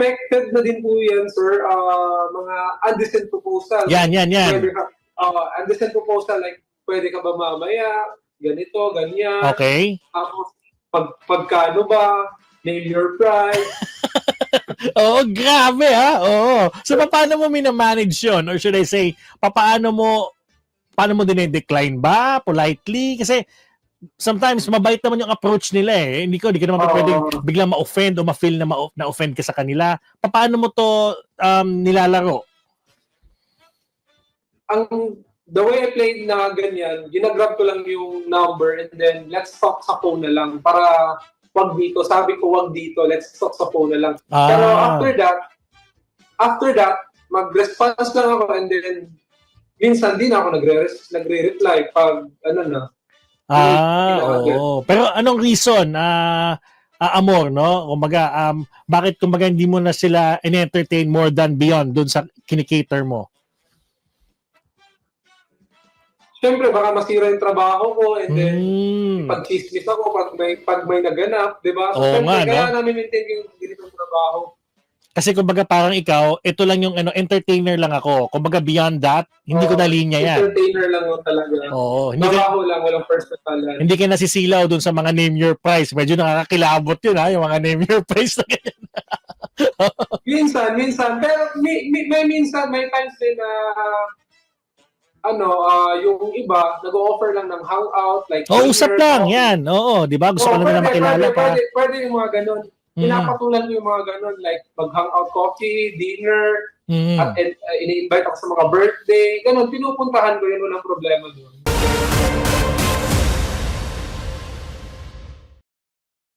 expected na din po yan, sir. Ah, mga undecent proposal. Yan, yan, yan. Pwede ka, ah, undecent proposal, like, pwede ka ba mamaya, ganito, ganyan. Okay. Tapos, pag, pagkano ba, name your price. Oo, grabe ha. Oo. So, paano mo minamanage yun? Or should I say, paano mo, paano mo dinedecline ba? Politely? Kasi, sometimes mabait naman yung approach nila eh. Hindi ko, hindi ka naman Oo. pwedeng biglang ma-offend o ma-feel na ma- na-offend ka sa kanila. Paano mo to um, nilalaro? Ang, the way I played na ganyan, ginagrab ko lang yung number and then let's talk sa phone na lang para wag dito. Sabi ko wag dito, let's talk sa phone na lang. Pero Ah, after that, after that, mag-response lang ako and then minsan din ako nagre nagre-reply pag ano na. Ah, oo. Pero anong reason? Ah, ah, amor, no? Kumbaga, um, bakit kumbaga hindi mo na sila in-entertain more than beyond dun sa kinikater mo? Siyempre baka masira yung trabaho ko and then Mm. pag chismis ako pag may pag may naganap, 'di ba? So, Oo syempre, nga, no? kaya namin maintain yung ganitong trabaho. Kasi kumbaga parang ikaw, ito lang yung ano, entertainer lang ako. Kumbaga beyond that, hindi ko Oo, na linya yan. Entertainer lang yun talaga. Oo, hindi ka, Trabaho lang, walang personalan. hindi ka nasisilaw dun sa mga name your price. Medyo nakakakilabot yun ha, yung mga name your price na ganyan. Minsan, minsan. Pero may, may, may minsan, may times din na ah, ano, ah, yung iba, nag-offer lang ng hangout, like Oo, usap lang, coffee. yan. Oo, di ba? Gusto ko lang nila pwede, makilala pwede, pa. Pwede, pwede yung mga ganun. Mm, Pinapatulan ko yung mga ganun, like mag-hangout coffee, dinner, mm. at uh, ini-invite ako sa mga birthday, ganun, pinupuntahan ko yun, walang problema doon.